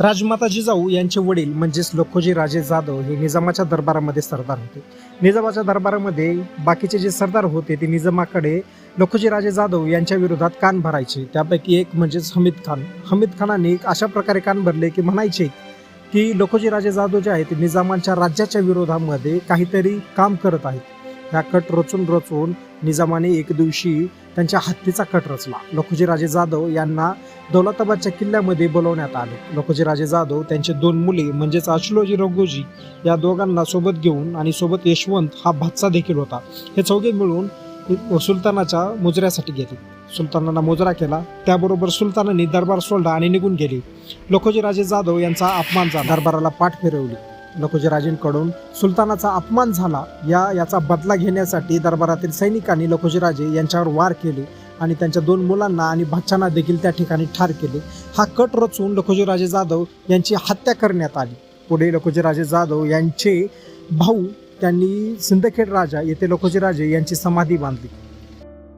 राजमाता जिजाऊ यांचे वडील म्हणजेच लखोजी राजे जाधव हे निजामाच्या दरबारामध्ये सरदार होते. निजामाच्या दरबारामध्ये बाकीचे जे सरदार होते ते निजामाकडे लखोजी राजे जाधव यांच्या विरोधात कान भरायचे. त्यापैकी एक म्हणजेच हमीद खान. हमीद खानाने अशा प्रकारे कान भरले की म्हणायचे की लखोजी राजे जाधव जे आहेत ते निजामांच्या राज्याच्या विरोधामध्ये काहीतरी काम करत आहेत. ह्या कट रचून रचून निजामाने एक दिवशी त्यांच्या हत्तीचा कट रचला. लखोजीराजे जाधव यांना दौलताबादच्या किल्ल्यामध्ये बोलवण्यात आले. लखोजीराजे जाधव त्यांचे दोन मुले म्हणजेच अशुलोजी रघोजी या दोघांना सोबत घेऊन आणि सोबत यशवंत हा भातसा देखील होता. हे चौघे मिळून सुलतानाच्या मुजऱ्यासाठी गेले. सुलतानांना मुजरा केला. त्याबरोबर सुलतानांनी दरबार सोडला आणि निघून गेले. लखोजीराजे जाधव यांचा अपमान झाला. दरबाराला पाठ फिरवली. लखोजी राजेंकडून सुलतानाचा अपमान झाला. या याचा बदला घेण्यासाठी दरबारातील सैनिकांनी लखोजी राजे यांच्यावर वार केले आणि त्यांच्या दोन मुलांना आणि भाच्यांना देखील त्या ठिकाणी ठार केले. हा कट रचून लखोजी राजे जाधव यांची हत्या करण्यात आली. पुढे लखोजी राजे जाधव यांचे भाऊ त्यांनी सिंदखेड राजा येथे लखोजी राजे यांची समाधी बांधली.